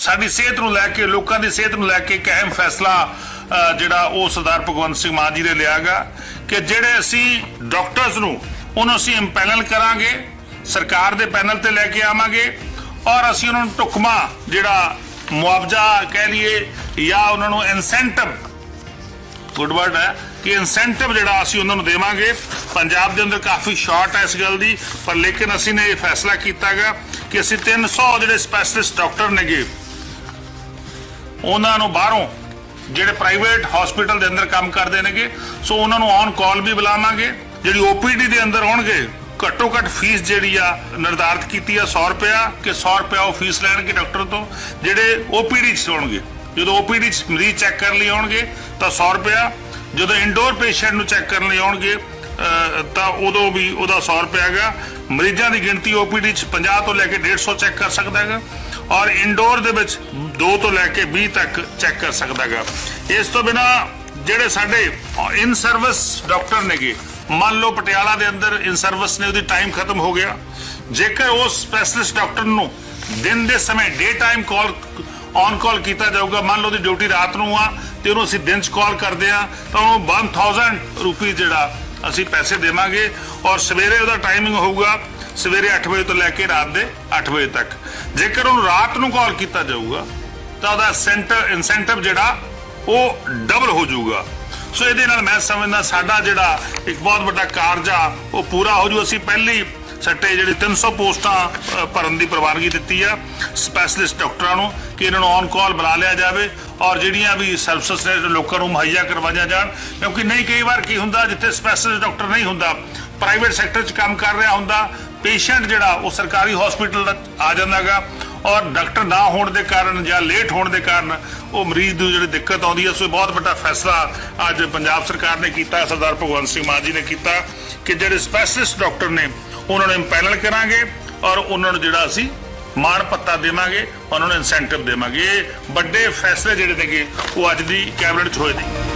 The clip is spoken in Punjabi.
ਸਾਡੀ ਸਿਹਤ ਨੂੰ ਲੈ ਕੇ, ਲੋਕਾਂ ਦੀ ਸਿਹਤ ਨੂੰ ਲੈ ਕੇ ਇੱਕ ਅਹਿਮ ਫੈਸਲਾ ਜਿਹੜਾ ਉਹ ਸਰਦਾਰ ਭਗਵੰਤ ਸਿੰਘ ਮਾਨ ਜੀ ਨੇ ਲਿਆਗਾ ਕਿ ਜਿਹੜੇ ਅਸੀਂ ਡਾਕਟਰਸ ਨੂੰ, ਉਹਨੂੰ ਅਸੀਂ ਇੰਪੈਨਲ ਕਰਾਂਗੇ, ਸਰਕਾਰ ਦੇ ਪੈਨਲ ਤੇ ਲੈ ਕੇ ਆਵਾਂਗੇ ਔਰ ਅਸੀਂ ਉਹਨਾਂ ਨੂੰ ਟੁਕਮਾ ਜਿਹੜਾ ਮੁਆਵਜ਼ਾ ਕਹਿ ਲਈਏ ਜਾਂ ਉਹਨਾਂ ਨੂੰ ਇਨਸੈਂਟਿਵ ਗੁੱਡ ਵਰਡ ਹੈ, ਕਿ ਇਨਸੈਂਟਿਵ ਜਿਹੜਾ ਅਸੀਂ ਉਹਨਾਂ ਨੂੰ ਦੇਵਾਂਗੇ। ਪੰਜਾਬ ਦੇ ਅੰਦਰ ਕਾਫੀ ਸ਼ਾਰਟ ਹੈ ਇਸ ਗੱਲ ਦੀ, ਪਰ ਲੇਕਿਨ ਅਸੀਂ ਨੇ ਇਹ ਫੈਸਲਾ ਕੀਤਾਗਾ ਕਿ ਅਸੀਂ 300 ਜਿਹੜੇ ਸਪੈਸ਼ਲਿਸਟ ਡਾਕਟਰ ਨੇਗੇ ਉਹਨਾਂ ਨੂੰ ਬਾਹਰੋਂ ਜਿਹੜੇ ਪ੍ਰਾਈਵੇਟ ਹਸਪੀਟਲ ਦੇ ਅੰਦਰ ਕੰਮ ਕਰਦੇ ਨੇਗੇ, ਸੋ ਉਹਨਾਂ ਨੂੰ ਔਨ ਕਾਲ ਵੀ ਬੁਲਾਵਾਂਗੇ। ਜਿਹੜੀ ਓਪੀਡੀ ਦੇ ਅੰਦਰ ਹੋਣਗੇ ਘੱਟੋ ਘੱਟ ਫੀਸ ਜਿਹੜੀ ਆ, ਨਿਰਧਾਰਤ ਕੀਤੀ ਆ 100 ਰੁਪਿਆ ਕਿ 100 ਰੁਪਿਆ ਉਹ ਫੀਸ ਲੈਣਗੇ ਡਾਕਟਰ ਤੋਂ, ਜਿਹੜੇ ਓਪੀਡੀ 'ਚ ਹੋਣਗੇ ਜਦੋਂ ਓਪੀਡੀ 'ਚ ਮਰੀਜ਼ ਚੈੱਕ ਕਰਨ ਲਈ ਆਉਣਗੇ, ਤਾਂ 100 ਰੁਪਿਆ ਜਦੋਂ ਇੰਡੋਰ ਪੇਸ਼ੈਂਟ ਨੂੰ ਚੈੱਕ ਕਰਨ ਲਈ ਆਉਣਗੇ ਤਾਂ ਉਦੋਂ ਵੀ ਉਹਦਾ 100 ਰੁਪਿਆ ਹੈਗਾ। ਮਰੀਜ਼ਾਂ ਦੀ ਗਿਣਤੀ ਓਪੀਡੀ 'ਚ 50 ਤੋਂ ਲੈ ਕੇ 150 ਚੈੱਕ ਕਰ ਸਕਦਾ ਹੈਗਾ। ਔਰ ਇੰਡੋਰ ਦੇ ਵਿੱਚ 2 ਤੋਂ ਲੈ ਕੇ 20 ਤੱਕ ਚੈੱਕ ਕਰ ਸਕਦਾ ਹੈਗਾ ਇਸ ਤੋਂ ਬਿਨਾ ਜਿਹੜੇ ਸਾਡੇ ਇਨ ਸਰਵਿਸ ਡਾਕਟਰ ਨੇਗੇ, ਮੰਨ ਲਓ ਪਟਿਆਲਾ ਦੇ ਅੰਦਰ ਇਨ ਸਰਵਿਸ ਨੇ ਉਹਦੀ ਟਾਈਮ ਖਤਮ ਹੋ ਗਿਆ। ਜੇਕਰ ਉਹ ਸਪੈਸ਼ਲਿਸਟ ਡਾਕਟਰ ਨੂੰ ਦਿਨ ਦੇ ਸਮੇਂ ਡੇ ਟਾਈਮ ਕਾਲ ਔਨ ਕਾਲ ਕੀਤਾ ਜਾਊਗਾ, ਮੰਨ ਲਓ ਉਹਦੀ ਡਿਊਟੀ ਰਾਤ ਨੂੰ ਆ, ਤੇ ਉਹਨੂੰ ਅਸੀਂ ਦਿਨ ਚ ਕਾਲ ਕਰਦੇ ਆ, ਤਾਂ ਉਹਨੂੰ 1000 ਰੁਪਏ ਜਿਹੜਾ ਅਸੀਂ ਪੈਸੇ ਦੇਵਾਂਗੇ ਔਰ ਸਵੇਰੇ ਉਹਦਾ ਟਾਈਮਿੰਗ ਹੋਊਗਾ ਸਵੇਰੇ 8 ਵਜੇ ਤੋਂ ਲੈ ਕੇ ਰਾਤ ਦੇ 8 ਵਜੇ ਤੱਕ। ਜੇਕਰ ਉਹਨੂੰ ਰਾਤ ਨੂੰ ਕਾਲ ਕੀਤਾ ਜਾਊਗਾ ਤਾਂ ਉਹਦਾ ਸੈਂਟਰ ਇਨਸੈਂਟਿਵ ਜਿਹੜਾ, ਉਹ ਡਬਲ ਹੋ ਜਾਊਗਾ। ਸੋ ਇਹਦੇ ਨਾਲ ਮੈਂ ਸਮਝਦਾ, ਸਾਡਾ ਜਿਹੜਾ ਇੱਕ ਬਹੁਤ ਵੱਡਾ ਕਾਰਜ ਆ, ਉਹ ਪੂਰਾ ਹੋ ਜੂ ਅਸੀਂ ਪਹਿਲੀ ਸੱਟੇ ਜਿਹੜੇ 300 ਪੋਸਟਾਂ ਭਰਨ ਦੀ ਪ੍ਰਵਾਨਗੀ ਦਿੱਤੀ ਆ ਸਪੈਸ਼ਲਿਸਟ ਡਾਕਟਰਾਂ ਨੂੰ, ਕਿ ਇਹਨਾਂ ਨੂੰ ਔਨ ਕਾਲ ਬੁਲਾ ਲਿਆ ਜਾਵੇ ਔਰ ਜਿਹੜੀਆਂ ਵੀ ਸਰਵਿਸਿਜ਼ ਨੇ, ਲੋਕਾਂ ਨੂੰ ਮੁਹੱਈਆ ਕਰਵਾਈਆਂ ਜਾਣ। ਕਿਉਂਕਿ ਨਹੀਂ ਕਈ ਵਾਰ ਕੀ ਹੁੰਦਾ, ਜਿੱਥੇ ਸਪੈਸ਼ਲਿਸਟ ਡਾਕਟਰ ਨਹੀਂ ਹੁੰਦਾ ਪ੍ਰਾਈਵੇਟ ਸੈਕਟਰ 'ਚ ਕੰਮ ਕਰ ਰਿਹਾ ਹੁੰਦਾ ਪੇਸ਼ੈਂਟ ਜਿਹੜਾ, ਉਹ ਸਰਕਾਰੀ ਹਸਪੀਟਲ ਦਾ ਆ ਜਾਂਦਾਗਾ। ਔਰ ਡਾਕਟਰ ਨਾ ਹੋਣ ਦੇ ਕਾਰਨ ਜਾਂ ਲੇਟ ਹੋਣ ਦੇ ਕਾਰਨ ਉਹ ਮਰੀਜ਼ ਨੂੰ ਜਿਹੜੀ ਦਿੱਕਤ ਆਉਂਦੀ ਹੈ, ਸੋ ਇਹ ਬਹੁਤ ਵੱਡਾ ਫੈਸਲਾ ਅੱਜ ਪੰਜਾਬ ਸਰਕਾਰ ਨੇ ਕੀਤਾ, ਸਰਦਾਰ ਭਗਵੰਤ ਸਿੰਘ ਮਾਨ ਜੀ ਨੇ ਕੀਤਾ ਕਿ ਜਿਹੜੇ ਸਪੈਸ਼ਲਿਸਟ ਡਾਕਟਰ ਨੇ, ਉਹਨਾਂ ਨੂੰ ਇੰਪੈਨਲ ਕਰਾਂਗੇ ਔਰ ਉਹਨਾਂ ਨੂੰ ਜਿਹੜਾ ਅਸੀਂ ਮਾਣ ਪੱਤਾ ਦੇਵਾਂਗੇ, ਉਹਨਾਂ ਨੂੰ ਇਨਸੈਂਟਿਵ ਦੇਵਾਂਗੇ। ਇਹ ਵੱਡੇ ਫੈਸਲੇ ਜਿਹੜੇ ਨੇਗੇ, ਉਹ ਅੱਜ ਦੀ ਕੈਬਨਿਟ 'ਚ ਹੋਏ ਨੇ।